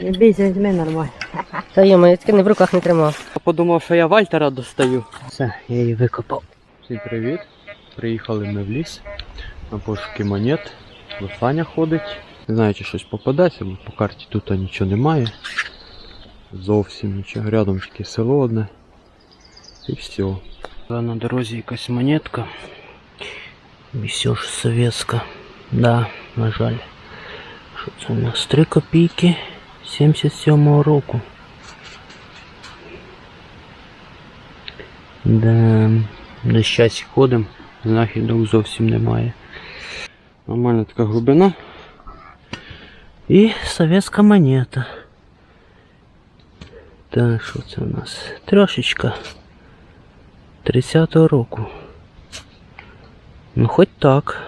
Не бійся, візьми нормально. Та йому я таки не в руках не тримав. Подумав, що я Вальтера достаю. Все, я її викопав. Всім привіт! Приїхали ми в ліс на пошуки монет. Саня ходить. Не знаю, чи щось попадеться, бо по карті тут нічого немає. Зовсім нічого. Рядом тільки село одне. І все. На дорозі якась монетка. Вісьош совєтська. Да, на жаль. Що це у нас? 3 копійки 77-го року. Да, десь час ходимо, знахідок зовсім немає. Нормальна така глибина. І совєтська монета. Так, що це у нас? Трошечка. 30-го року. Ну хоч так.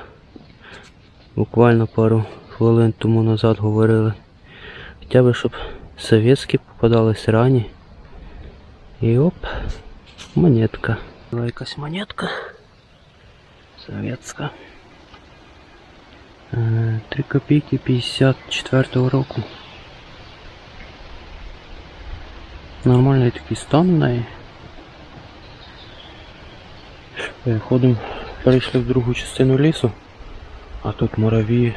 Буквально пару хвилин тому назад говорили. Хоча б щоб совєтські попадались рані. І оп, монетка. Була монетка. Совєтська. 3 копійки 54 року. Нормальний такий стан неї. Е, перейшли в другу частину лісу, а тут мураві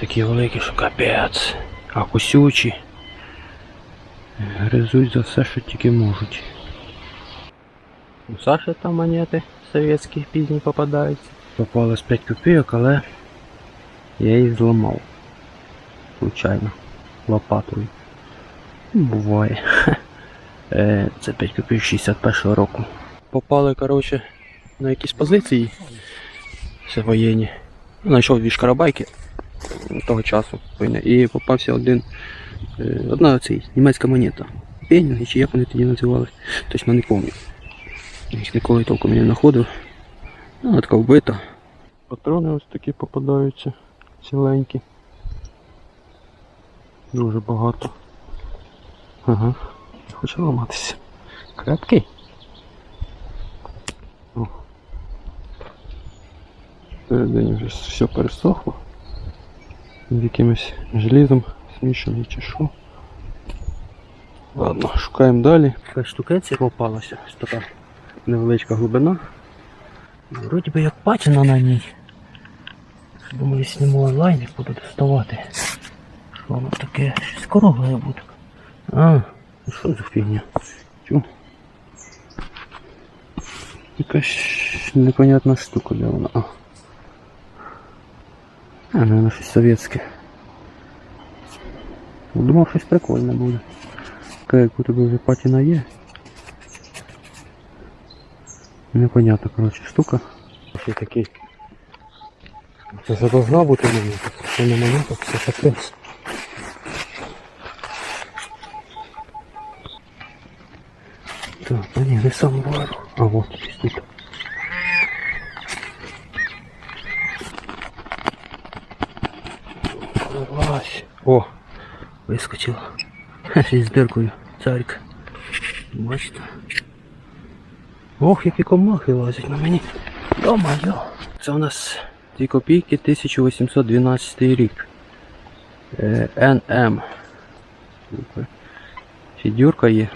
такі великі, що капець, а кусючі. Гризуть за все, що тільки можуть. У Саші там монети совєтські пізні попадаються. Попалось 5 копійок, але я їх зламав. Случайно. Лопатою. Буває. Е, Це 5 копійок 61 року. Попали, коротше, на якісь позиції. Це воєнні. Знайшов дві шкарабайки того часу. війни, І попався один. е, Одна цей, німецька монета. Пенінги, чи як вони тоді називали. Точно не пам'ятаю. Ніколи толком не знаходив. Ну, вона така вбита. Патрони ось такі попадаються. Ціленькі. Дуже багато. Ага. Хоче ламатися. Крепкий. Всередині вже все пересохло. З якимось желізом смішаний чи що. Ладно, шукаємо далі. Така штукенція попалася. Ось така невеличка глибина. Вроді би як патіна на ній. Думаю, зніму онлайн і буду доставати. Що воно таке? Щось кругле буде. А, ну що за фігня? Тю. Якась непонятна штука, де вона. А. А, наверное, щось совєтське. Думав, щось прикольне буде. Така як у тебе вже патіна є. Непонятна, коротше, штука. Ще такий. Це вже должна бути монета. Це не монета, це капець. Так, а ні, не сам вару. А вот десь тут. О, вискочила. Ще з диркою. Царик. Бачите? Ох, які комахи лазять на мені. Йо-моє. Це у нас 2 копійки 1812 рік. Е, НМ. Фідюрка є.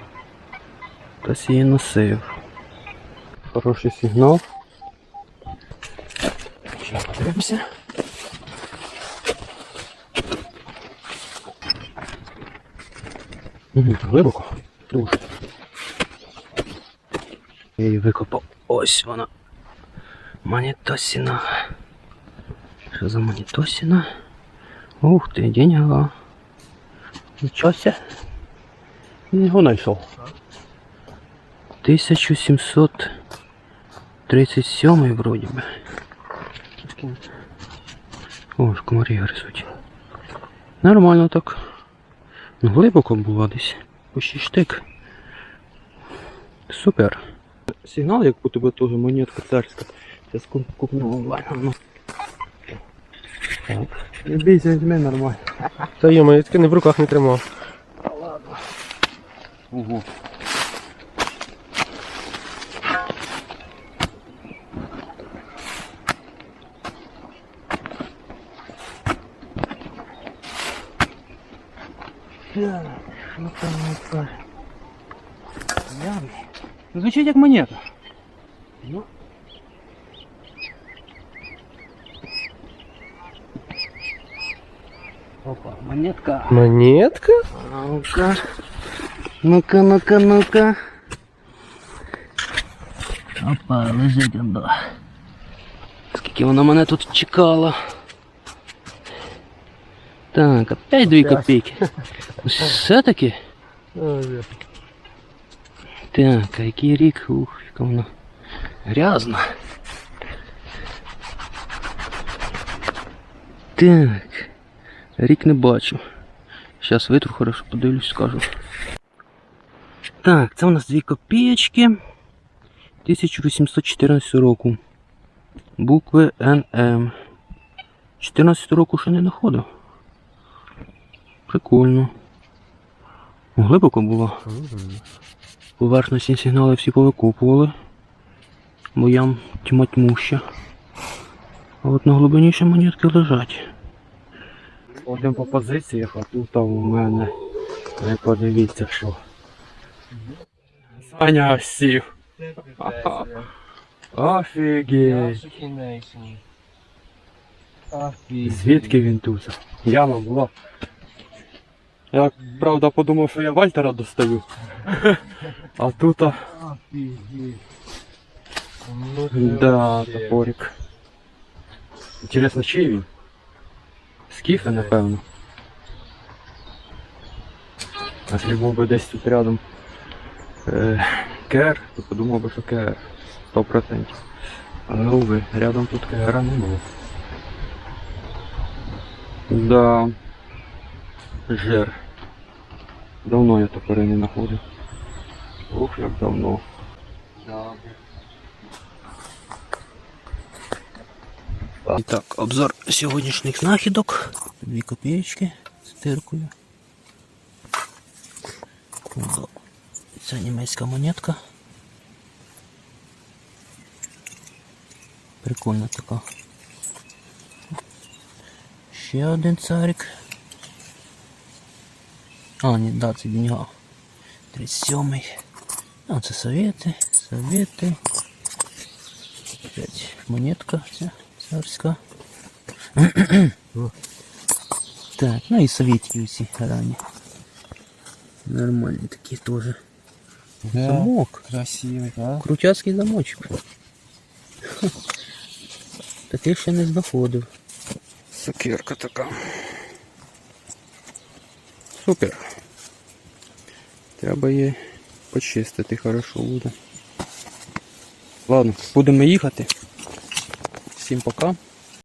Хтось її носив. Хороший сигнал. Ще подивимося. Угу, глибоко. Дуже. Я її викопав. Ось вона. Монетосіна. Що за монетосіна? Ух ти, деньга. Нічого ся. Його знайшов. 1737 вроді би. О, ж комарі гризуть. Нормально так. Глибоко було десь. Почти штик. Супер. Сигнал, як у тебе теж монетка царська. Зараз купну онлайн. Так. Не бійся, візьми нормально. Та йому я таки не в руках не тримав. Ого. Так, що там ну-ка. Явище. Звучить як монета. Ну. Опа, монетка. Монетка? Ну-ка. Ну-ка, ну-ка, ну-ка. Опа, лежить ондо. Скільки вона мене тут чекала. Так, опять дві копійки. Все-таки? Так, а який рік? Ух, яка вона грязна. Так. Рік не бачу. Зараз витру хорошо подивлюсь, скажу. Так, це у нас дві копієчки 1814 року. Букви НМ. 14 року ще не знаходив. Прикольно. Глибоко було. Поверхностні сигнали всі повикопували. Бо ям тьма тьмуща. А от на глибині ще монетки лежать. Ходимо по позиціях, а тут у мене. Ви подивіться, що. Саня сів. Офігеть. Звідки він тут? Яма була. Я правда подумав, що я Вальтера достаю. А тут. а, Да, топорик. Інтересно, чий він? Скіфи, напевно. А якщо був би десь тут рядом е, КР, то подумав би, що КР. 100%. Але уви, рядом тут КР не було. Да. Жир. Давно я топори не знаходив. Ух, як давно. І так, обзор сьогоднішніх знахідок. Дві копієчки з тиркою. Це німецька монетка. Прикольна така. Ще один царик. А, ні, да, це деньга. 37-й. А, це совєти, совєти. Опять монетка ця царська. так, ну і совєтські усі ранні. Нормальні такі теж. Замок. Красивий, а? Крутяцький замочок. Ха. Таких ще не знаходив. Сокирка така. Супер. Треба її почистити хорошо буде. Ладно, будемо їхати. Всім пока.